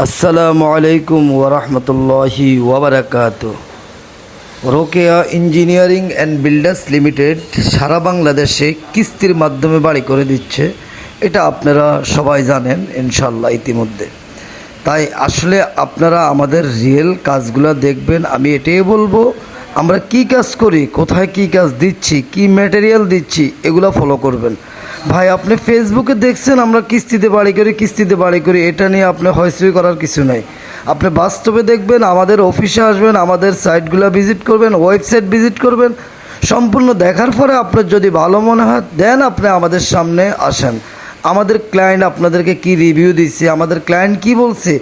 আসসালামু আলাইকুম ওরহমতুল্লাহি ওবরাকাত Rokeya engineering and builders limited সারা বাংলাদেশে কিস্তির মাধ্যমে বাড়ি করে দিচ্ছে। এটা আপনারা সবাই জানেন ইনশাল্লাহ ইতিমধ্যে। তাই আসলে আপনারা আমাদের রিয়েল কাজগুলো দেখবেন, আমি এটাই বলব, আমরা কি কাজ করি, কোথায় কি কাজ দিচ্ছি, কি ম্যাটেরিয়াল দিচ্ছি, এগুলো ফলো করবেন। ভাই, আপনি ফেসবুকে দেখছেন আমরা কিস্তিতে বাড়ি করি, কিস্তিতে বাড়ি করি, এটা নিয়ে আপনি হয়সই করার কিছু নাই। আপনি বাস্তবে দেখবেন, আমাদের অফিসে আসবেন, আমাদের সাইটগুলো ভিজিট করবেন, ওয়েবসাইট ভিজিট করবেন। সম্পূর্ণ দেখার পরে আপনার যদি ভালো মনে হয়, দেন আপনি আমাদের সামনে আসেন। আমাদের ক্লায়েন্ট আপনাদেরকে কি রিভিউ দিচ্ছে আমাদের ক্লায়েন্ট কি বলছে,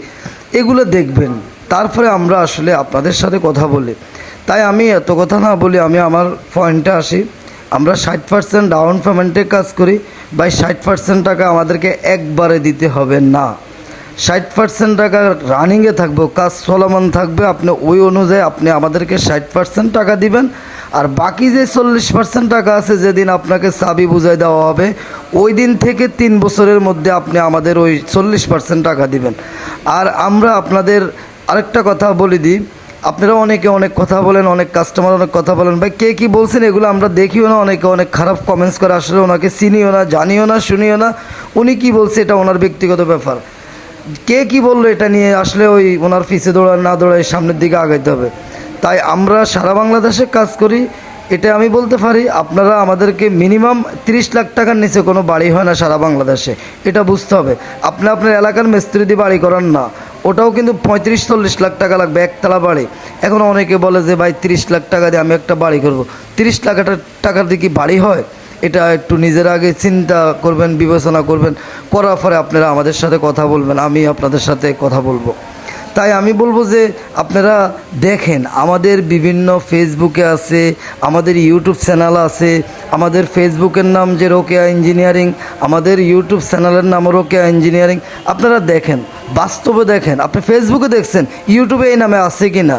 এগুলো দেখবেন। তারপরে আমরা আসলে আপনাদের সাথে কথা বলি। তাই আমি এত কথা না বলি, আমি আমার পয়েন্টে আসি। আমরা ষাট পার্সেন্ট ডাউন পেমেন্টে কাজ করি বা ষাট পার্সেন্ট টাকা আমাদেরকে একবারে দিতে হবে না। ষাট পার্সেন্ট টাকা রানিংয়ে থাকবে, কাজ চলমান থাকবে, আপনি ওই অনুযায়ী আপনি আমাদেরকে ষাট পার্সেন্ট টাকা দিবেন। আর বাকি যে চল্লিশ পার্সেন্ট টাকা আছে, যেদিন আপনাকে চাবি বুঝাই দেওয়া হবে, ওই দিন থেকে তিন বছরের মধ্যে আপনি আমাদের ওই চল্লিশ পার্সেন্ট টাকা দিবেন। আর আমরা আপনাদের আরেকটা কথা বলে দিই আপনারা অনেকে অনেক কথা বলেন, অনেক কাস্টমার অনেক কথা বলেন। ভাই, কে কী বলছেন এগুলো আমরা দেখিও না, অনেকে অনেক খারাপ কমেন্টস করে, আসলে ওনাকে চিনিও না, জানিও না, শুনিও না। উনি কি বলছে এটা ওনার ব্যক্তিগত ব্যাপার। কে কি বলল এটা নিয়ে আসলে ওই ওনার পিছে দৌড়ায় না দৌড়ায় সামনের দিকে আগাইতে হবে। তাই আমরা সারা বাংলাদেশে কাজ করি, এটা আমি বলতে পারি, আপনারা আমাদেরকে মিনিমাম তিরিশ লাখ টাকার নিচে কোনো বাড়ি হয় না সারা বাংলাদেশে। এটা বুঝতে হবে। আপনি আপনার এলাকার মিস্ত্রি দিয়ে বাড়ি করান না। ওটাও কিন্তু পঁয়ত্রিশ, চল্লিশ লাখ টাকা লাগবে, একতলা বাড়ি। এখন অনেকে বলে যে, ভাই, তিরিশ লাখ টাকা দিয়ে আমি একটা বাড়ি করব। তিরিশ লাখ টাকার দিয়ে কি বাড়ি হয়? এটা একটু নিজের আগে চিন্তা করবেন, বিবেচনা করবেন। করার পরে আপনারা আমাদের সাথে কথা বলবেন, আমি আপনাদের সাথে কথা বলব। তাই আমি বলব যে আপনারা দেখেন, আমাদের বিভিন্ন ফেসবুকে আছে, আমাদের ইউটিউব চ্যানেল আছে, আমাদের ফেসবুকের নাম যে রোকেয়া ইঞ্জিনিয়ারিং, আমাদের ইউটিউব চ্যানেলের নাম রোকেয়া ইঞ্জিনিয়ারিং। আপনারা দেখেন, বাস্তবে দেখেন, আপনি ফেসবুকে দেখছেন ইউটিউবে এই নামে আছে কি না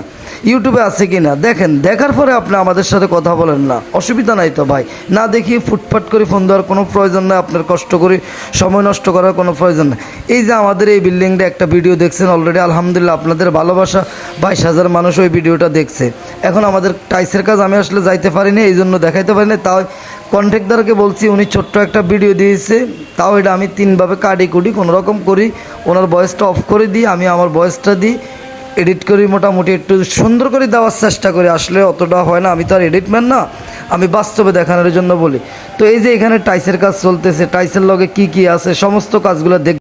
ইউটিউবে আছে কি না দেখেন, দেখার পরে আপনি আমাদের সাথে কথা বলেন না। অসুবিধা নাই তো ভাই। না দেখি ফুটফাট করে ফোন দেওয়ার কোনো প্রয়োজন নাই, আপনার কষ্ট করে সময় নষ্ট করার কোনো প্রয়োজন নেই। এই যে আমাদের এই বিল্ডিংটা একটা ভিডিও দেখছেন অলরেডি আলহামদুলিল্লাহ আপনাদের ভালোবাসা, বাইশ হাজার মানুষ ওই ভিডিওটা দেখছে। এখন আমাদের টাইসের কাজ আমি আসলে যাইতে পারিনি, এই জন্য দেখাইতে পারিনি। তাও কন্ট্রাক্টারকে বলছি, উনি ছোট্ট একটা ভিডিও দিয়েছে। তাও এটা আমি তিনভাবে কাটি কুটি কোনোরকম করি, ওনার বয়সটা অফ করে দিই, আমি আমার বয়সটা দিই। এডিট করি মোটামুটি একটু সুন্দর করে দেওয়ার চেষ্টা করি। আসলে অতটা হয় না, আমি তো আর এডিটম্যান না, আমি বাস্তবে দেখানোর জন্য বলি। তো এই যে এখানে টাইসের কাজ চলতেছে, টাইসের লগে কি কি আছে, সমস্ত কাজগুলো দেখ